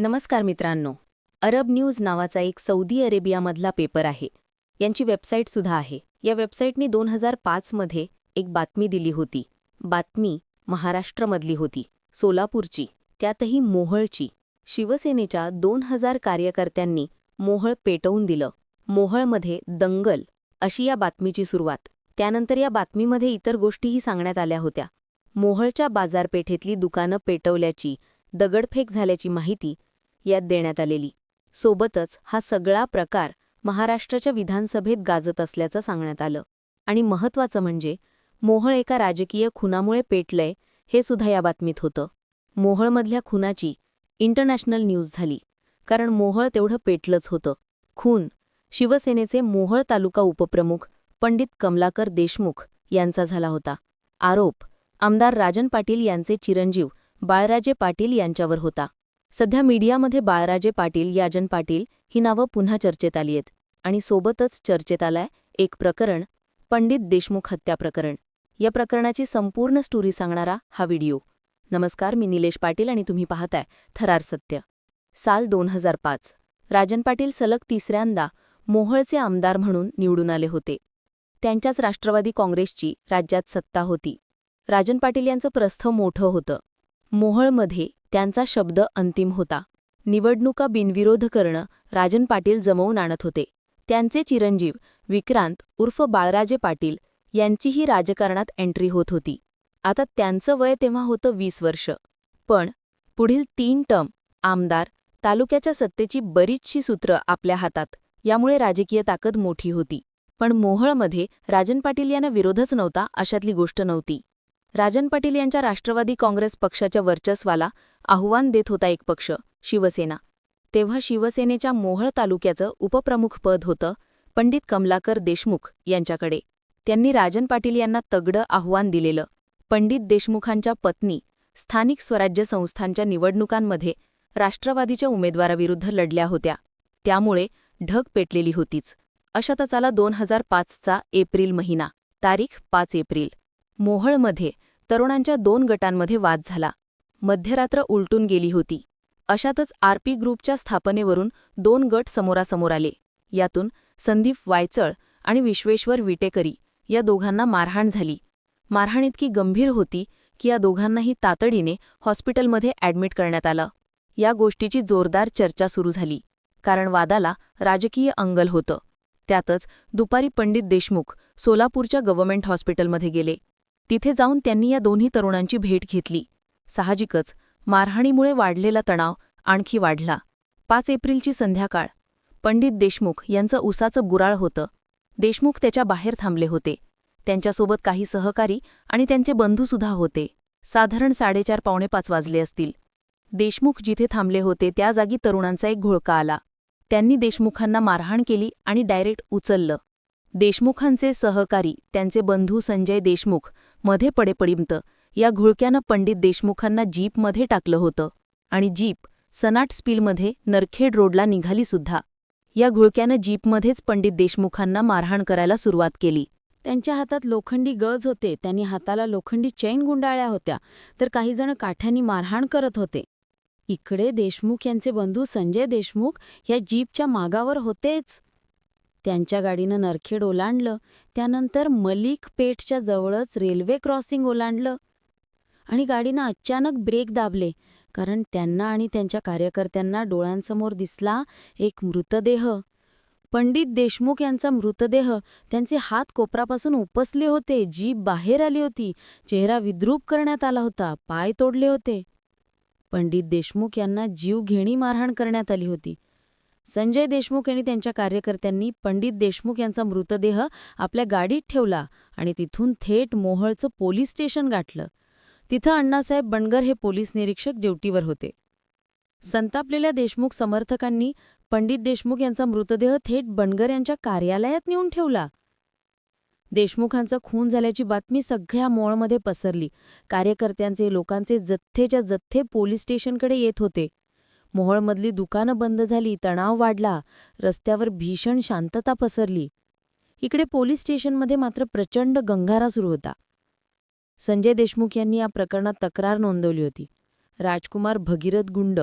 नमस्कार मित्रांनो. Arab News नावाचा एक सौदी अरेबियामधला पेपर आहे. यांची वेबसाईटसुद्धा आहे. या वेबसाईटने दोन हजार पाचमध्ये एक बातमी दिली होती. बातमी महाराष्ट्रमधली होती. सोलापूरची. त्यातही मोहळची. शिवसेनेच्या दोन हजार कार्यकर्त्यांनी मोहळ पेटवून दिलं. मोहळमध्ये दंगल अशी या बातमीची सुरुवात. त्यानंतर या बातमीमध्ये इतर गोष्टीही सांगण्यात आल्या होत्या. मोहळच्या बाजारपेठेतली दुकानं पेटवल्याची दगडफेक झाल्याची माहिती यात देण्यात आलेली. सोबतच हा सगळा प्रकार महाराष्ट्राच्या विधानसभेत गाजत असल्याचं सांगण्यात आलं. आणि महत्त्वाचं म्हणजे मोहळ एका राजकीय खुनामुळे पेटलंय हे सुद्धा या बातमीत होतं. मोहळमधल्या खुनाची इंटरनॅशनल न्यूज झाली. कारण मोहळ तेवढं पेटलंच होतं. खून शिवसेनेचे मोहळ तालुका उपप्रमुख पंडित कमलाकर देशमुख यांचा झाला होता. आरोप आमदार राजन पाटील यांचे चिरंजीव बाळराजे पाटील यांच्यावर होता. सध्या मीडियामध्ये बाळराजे पाटील याजन पाटील ही नावं पुन्हा चर्चेत आली आहेत आणि सोबतच चर्चेत आलाय एक प्रकरण पंडित देशमुख हत्या प्रकरण. या प्रकरणाची संपूर्ण स्टोरी सांगणारा हा व्हिडिओ. नमस्कार मी निलेश पाटील आणि तुम्ही पाहताय थरार सत्य. साल दोन हजार पाच. राजन पाटील सलग तिसऱ्यांदा मोहळचे आमदार म्हणून निवडून आले होते. त्यांच्याच राष्ट्रवादी काँग्रेसची राज्यात सत्ता होती. राजन पाटील यांचं प्रस्थ मोठं होतं. मोहळमध्ये त्यांचा शब्द अंतिम होता. निवडणुका बिनविरोध करणं राजन पाटील जमवून आणत होते. त्यांचे चिरंजीव विक्रांत उर्फ बाळराजे पाटील यांचीही राजकारणात एंट्री होत होती. आता त्यांचं वय तेव्हा होतं वीस वर्ष. पण पुढील तीन टर्म आमदार तालुक्याच्या सत्तेची बरीचशी सूत्रं आपल्या हातात यामुळे राजकीय ताकद मोठी होती. पण मोहळमध्ये राजन पाटील यांना विरोधच नव्हता अशातली गोष्ट नव्हती. राजन पाटील यांच्या राष्ट्रवादी काँग्रेस पक्षाच्या वर्चस्वाला आव्हान देत होता एक पक्ष शिवसेना. तेव्हा शिवसेनेच्या मोहळ तालुक्याचं उपप्रमुख पद होतं पंडित कमलाकर देशमुख यांच्याकडे. त्यांनी राजन पाटील यांना तगडं आव्हान दिलेलं. पंडित देशमुखांच्या पत्नी स्थानिक स्वराज्य संस्थांच्या निवडणुकांमध्ये राष्ट्रवादीच्या उमेदवाराविरुद्ध लढल्या होत्या. त्यामुळे ढग पेटलेली होतीच. अशातच आला दोन हजार पाचचा एप्रिल महिना तारीख पाच एप्रिल. मोहळमध्ये तरुणांच्या दोन गटांमध्ये वाद झाला. मध्यरात्र उलटून गेली होती. अशातच आरपी ग्रुपच्या स्थापनेवरून दोन गट समोरासमोर आले. यातून संदीप वायचळ आणि विश्वेश्वर विटेकरी या दोघांना मारहाण झाली. मारहाण इतकी गंभीर होती की या दोघांनाही तातडीने हॉस्पिटलमध्ये ॲडमिट करण्यात आलं. या गोष्टीची जोरदार चर्चा सुरू झाली. कारण वादाला राजकीय अंगल होतं. त्यातच दुपारी पंडित देशमुख सोलापूरच्या गव्हर्मेंट हॉस्पिटलमध्ये गेले. तिथे जाऊन त्यांनी या दोन्ही तरुणांची भेट घेतली. साहजिकच मारहाणीमुळे वाढलेला तणाव आणखी वाढला. पाच एप्रिलची संध्याकाळ. पंडित देशमुख यांचं उसाचं गुराळ होतं. देशमुख त्याच्या बाहेर थांबले होते. त्यांच्यासोबत काही सहकारी आणि त्यांचे बंधूसुद्धा होते. साधारण साडेचार पावणे पाच वाजले असतील. देशमुख जिथे थांबले होते त्या जागी तरुणांचा एक घोळका आला. त्यांनी देशमुखांना मारहाण केली आणि डायरेक्ट उचललं. देशमुखांचे सहकारी त्यांचे बंधू संजय देशमुख मध्ये पडेपडिमत या घुळक्यानं पंडित देशमुखांना जीपमध्ये टाकलं होतं. आणि जीप सनाट स्पीलमध्ये नरखेड रोडला निघालीसुद्धा या घुळक्यानं जीपमध्येच पंडित देशमुखांना मारहाण करायला सुरुवात केली. त्यांच्या हातात लोखंडी गज होते. त्यांनी हाताला लोखंडी चैन गुंडाळ्या होत्या. तर काहीजण काठ्यांनी मारहाण करत होते. इकडे देशमुख यांचे बंधू संजय देशमुख या जीपच्या मागावर होतेच. त्यांच्या गाडीनं नरखेड ओलांडलं. त्यानंतर मलिक पेठच्या जवळच रेल्वे क्रॉसिंग ओलांडलं. आणि गाडीनं अचानक ब्रेक दाबले कारण त्यांना आणि त्यांच्या कार्यकर्त्यांना डोळ्यांसमोर दिसला एक मृतदेह. पंडित देशमुख यांचा मृतदेह. त्यांचे हात कोपरापासून उपसले होते जीभ बाहेर आली होती चेहरा विद्रूप करण्यात आला होता पाय तोडले होते. पंडित देशमुख यांना जीवघेणी मारहाण करण्यात आली होती. संजय देशमुख यांनी त्यांच्या कार्यकर्त्यांनी पंडित देशमुख यांचा मृतदेह आपल्या गाडीत ठेवला आणि तिथून थेट मोहळचं पोलीस स्टेशन गाठलं. तिथं अण्णासाहेब बणगर हे पोलीस निरीक्षक ड्युटीवर होते. संतापलेल्या देशमुख समर्थकांनी पंडित देशमुख यांचा मृतदेह थेट बणगर यांच्या कार्यालयात नेऊन ठेवला. देशमुखांचा खून झाल्याची बातमी सगळ्या मोळमध्ये पसरली. कार्यकर्त्यांचे लोकांचे जथ्थेच्या जथ्थे पोलीस स्टेशनकडे येत होते. मोहोळमधली दुकानं बंद झाली तणाव वाढला रस्त्यावर भीषण शांतता पसरली. इकडे पोलीस स्टेशनमध्ये मात्र प्रचंड गंगारा सुरू होता. संजय देशमुख यांनी या प्रकरणात तक्रार नोंदवली होती. राजकुमार भगीरथ गुंड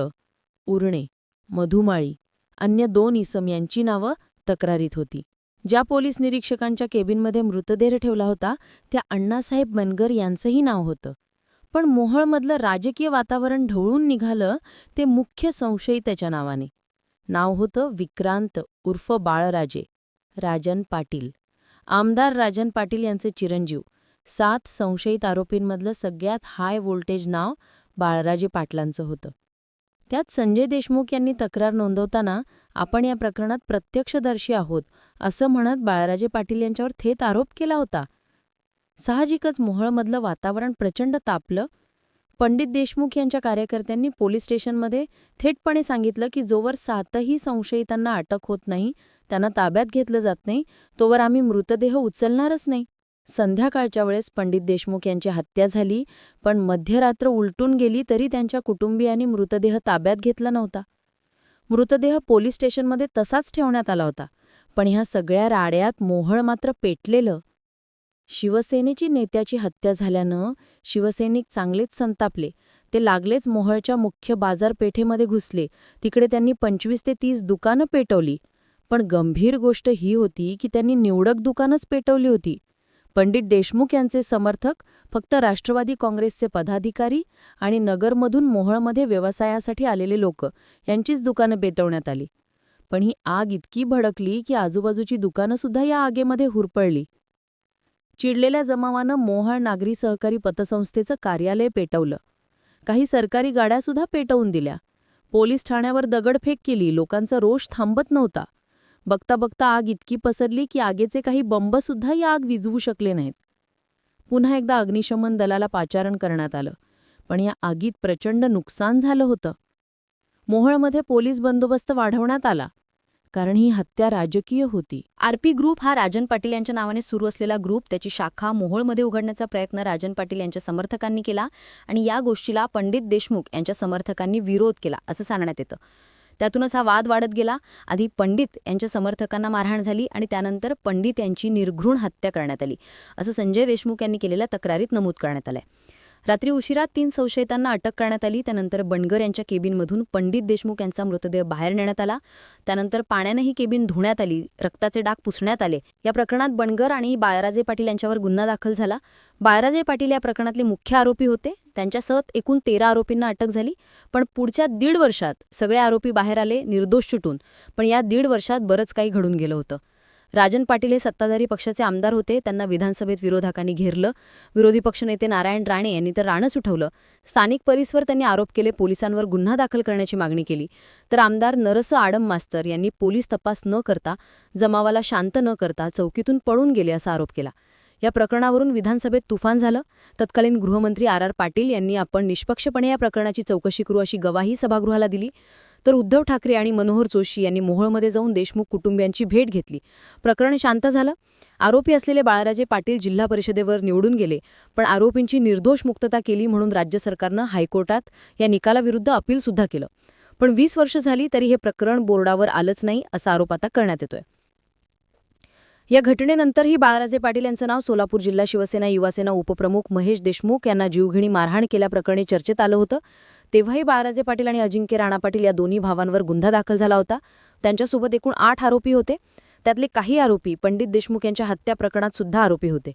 उरणे मधुमाळी अन्य दोन इसम यांची नावं तक्रारीत होती. ज्या पोलीस निरीक्षकांच्या केबिनमध्ये मृतदेह ठेवला होता त्या अण्णासाहेब मनगर यांचंही नाव होतं. पण मोहळमधलं राजकीय वातावरण ढवळून निघालं ते मुख्य संशयिताच्या नावाने. नाव होतं विक्रांत उर्फ बाळराजे. राजन पाटील. आमदार राजन पाटील यांचे चिरंजीव. सात संशयित आरोपींमधलं सगळ्यात हाय व्होल्टेज नाव बाळराजे पाटलांचं होतं. त्यात संजय देशमुख यांनी तक्रार नोंदवताना आपण या प्रकरणात प्रत्यक्षदर्शी आहोत असं म्हणत बाळराजे पाटील यांच्यावर थेट आरोप केला होता. साहजिकच मोहळमधलं वातावरण प्रचंड तापलं. पंडित देशमुख यांच्या कार्यकर्त्यांनी पोलीस स्टेशनमध्ये थेटपणे सांगितलं की जोवर सातही संशयितांना अटक होत नाही त्यांना ताब्यात घेतलं जात नाही तोवर आम्ही मृतदेह उचलणारच नाही. संध्याकाळच्या वेळेस पंडित देशमुख यांची हत्या झाली पण मध्यरात्र उलटून गेली तरी त्यांच्या कुटुंबियांनी मृतदेह ताब्यात घेतला नव्हता. मृतदेह पोलीस स्टेशनमध्ये तसाच ठेवण्यात आला होता पण ह्या सगळ्या राड्यात मोहळ मात्र पेटलेलं. शिवसेनेची नेत्याची हत्या झाल्यानं शिवसैनिक चांगलेच संतापले. ते लागलेच मोहळच्या मुख्य बाजारपेठेमध्ये घुसले. तिकडे त्यांनी पंचवीस ते तीस दुकानं पेटवली. पण गंभीर गोष्ट ही होती की त्यांनी निवडक दुकानच पेटवली होती. पंडित देशमुख यांचे समर्थक फक्त राष्ट्रवादी काँग्रेसचे पदाधिकारी आणि नगरमधून मोहळमध्ये व्यवसायासाठी आलेले लोक यांचीच दुकानं पेटवण्यात आली. पण ही आग इतकी भडकली की आजूबाजूची दुकानंसुद्धा या आगेमध्ये हुरपळली चिडलेल्या जमावानं मोहाळ नागरी सहकारी पतसंस्थेचं कार्यालय पेटवलं. काही सरकारी गाड्यासुद्धा पेटवून दिल्या. पोलीस ठाण्यावर दगडफेक केली. लोकांचा रोष थांबत नव्हता. बघता बघता आग इतकी पसरली की आगेचे काही बंबसुद्धा या आग विझवू शकले नाहीत. पुन्हा एकदा अग्निशमन दलाला पाचारण करण्यात आलं. पण या आगीत प्रचंड नुकसान झालं होतं. मोहळमध्ये पोलीस बंदोबस्त वाढवण्यात आला. कारण ही हत्या राजकीय होती. आरपी ग्रुप हा राजन पाटील यांच्या नावाने सुरू असलेला ग्रुप. त्याची शाखा मोहोळमध्ये उघडण्याचा प्रयत्न राजन पाटील यांच्या समर्थकांनी केला आणि या गोष्टीला पंडित देशमुख यांच्या समर्थकांनी विरोध केला असं सांगण्यात येतं. त्यातूनच हा वाद वाढत गेला. आधी पंडित यांच्या समर्थकांना मारहाण झाली आणि त्यानंतर पंडित यांची निर्घृण हत्या करण्यात आली असं संजय देशमुख यांनी केलेल्या तक्रारीत नमूद करण्यात आलंय. रात्री उशिरा तीन संशयितांना अटक करण्यात आली. त्यानंतर बनगर यांच्या केबिनमधून पंडित देशमुख यांचा मृतदेह बाहेर नेण्यात आला. त्यानंतर पाण्यानंही केबिन धुण्यात आली. रक्ताचे डाग पुसण्यात आले. या प्रकरणात बनगर आणि बाळराजे पाटील यांच्यावर गुन्हा दाखल झाला. बाळराजे पाटील या प्रकरणातले मुख्य आरोपी होते. त्यांच्यासह एकूण तेरा आरोपींना अटक झाली. पण पुढच्या दीड वर्षात सगळे आरोपी बाहेर आले निर्दोष सुटून पण या दीड वर्षात बरंच काही घडून गेलं होतं. राजन पाटील हे सत्ताधारी पक्षाचे आमदार होते. त्यांना विधानसभेत विरोधकांनी घेरलं. विरोधी पक्षनेते नारायण राणे यांनी तर राणंच उठवलं. स्थानिक परिसवर त्यांनी आरोप केले पोलिसांवर गुन्हा दाखल करण्याची मागणी केली. तर आमदार नरस आडम मास्तर यांनी पोलीस तपास न करता जमावाला शांत न करता चौकीतून पळून गेले असा आरोप केला. या प्रकरणावरून विधानसभेत तुफान झालं. तत्कालीन गृहमंत्री आर आर पाटील यांनी आपण निष्पक्षपणे या प्रकरणाची चौकशी करू अशी गवाही सभागृहाला दिली. तर उद्धव ठाकरे आणि मनोहर जोशी यांनी मोहोळमध्ये जाऊन देशमुख कुटुंबियांची भेट घेतली. प्रकरण शांत झालं. आरोपी असलेले बाळाराजे पाटील जिल्हा परिषदेवर निवडून गेले पण आरोपींची निर्दोष मुक्तता केली म्हणून राज्य सरकारनं हायकोर्टात या निकालाविरुद्ध अपीलसुद्धा केलं. पण वीस वर्ष झाली तरी हे प्रकरण बोर्डावर आलंच नाही असा आरोप आता करण्यात येतोय. या घटनेनंतरही बाळाराजे पाटील यांचं नाव सोलापूर जिल्हा शिवसेना युवासेना उपप्रमुख महेश देशमुख यांना जीवघेणी मारहाण केल्याप्रकरणी चर्चेत आलं होतं. तेव्हाही बाराजे पाटील आणि अजिंक्य राणा पाटील या दोन्ही भावांवर गुन्हा दाखल झाला होता. त्यांच्यासोबत एकूण आठ आरोपी होते. त्यातले काही आरोपी पंडित देशमुख यांच्या हत्या प्रकरणात सुद्धा आरोपी होते.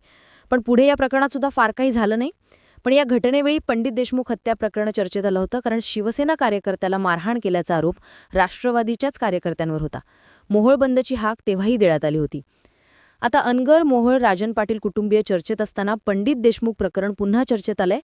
पण पुढे या प्रकरणात सुद्धा फार काही झालं नाही. पण या घटनेवेळी पंडित देशमुख हत्या प्रकरण चर्चेत आलं होतं कारण शिवसेना कार्यकर्त्याला मारहाण केल्याचा आरोप राष्ट्रवादीच्याच कार्यकर्त्यांवर होता. मोहोळ बंदची हाक तेव्हाही देण्यात आली होती. आता अनगर मोहोळ राजन पाटील कुटुंबीय चर्चेत असताना पंडित देशमुख प्रकरण पुन्हा चर्चेत आलंय.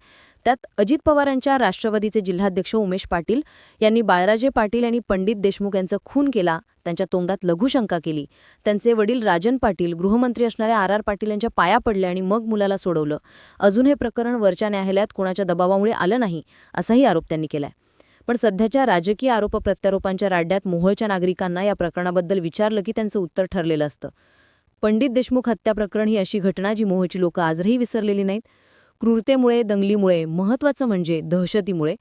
त्यात अजित पवारांच्या राष्ट्रवादीचे जिल्हाध्यक्ष उमेश पाटील यांनी बाळराजे पाटील आणि पंडित देशमुख यांचा खून केला त्यांच्या तोंडात लघुशंका केली. त्यांचे वडील राजन पाटील गृहमंत्री असणाऱ्या आर आर पाटील यांच्या पाया पडले आणि मग मुलाला सोडवलं. अजून हे प्रकरण वरच्या न्यायालयात कोणाच्या दबावामुळे आलं नाही असाही आरोप त्यांनी केलाय. पण सध्याच्या राजकीय आरोप प्रत्यारोपांच्या राड्यात मोहोळच्या नागरिकांना या प्रकरणाबद्दल विचारलं की त्यांचं उत्तर ठरलेलं असतं. पंडित देशमुख हत्या प्रकरण ही अशी घटना जी मोहची लोक आजही विसरलेली नाहीत. क्रूरतेमुळे दंगलीमुळे महत्त्वाचं म्हणजे दहशतीमुळे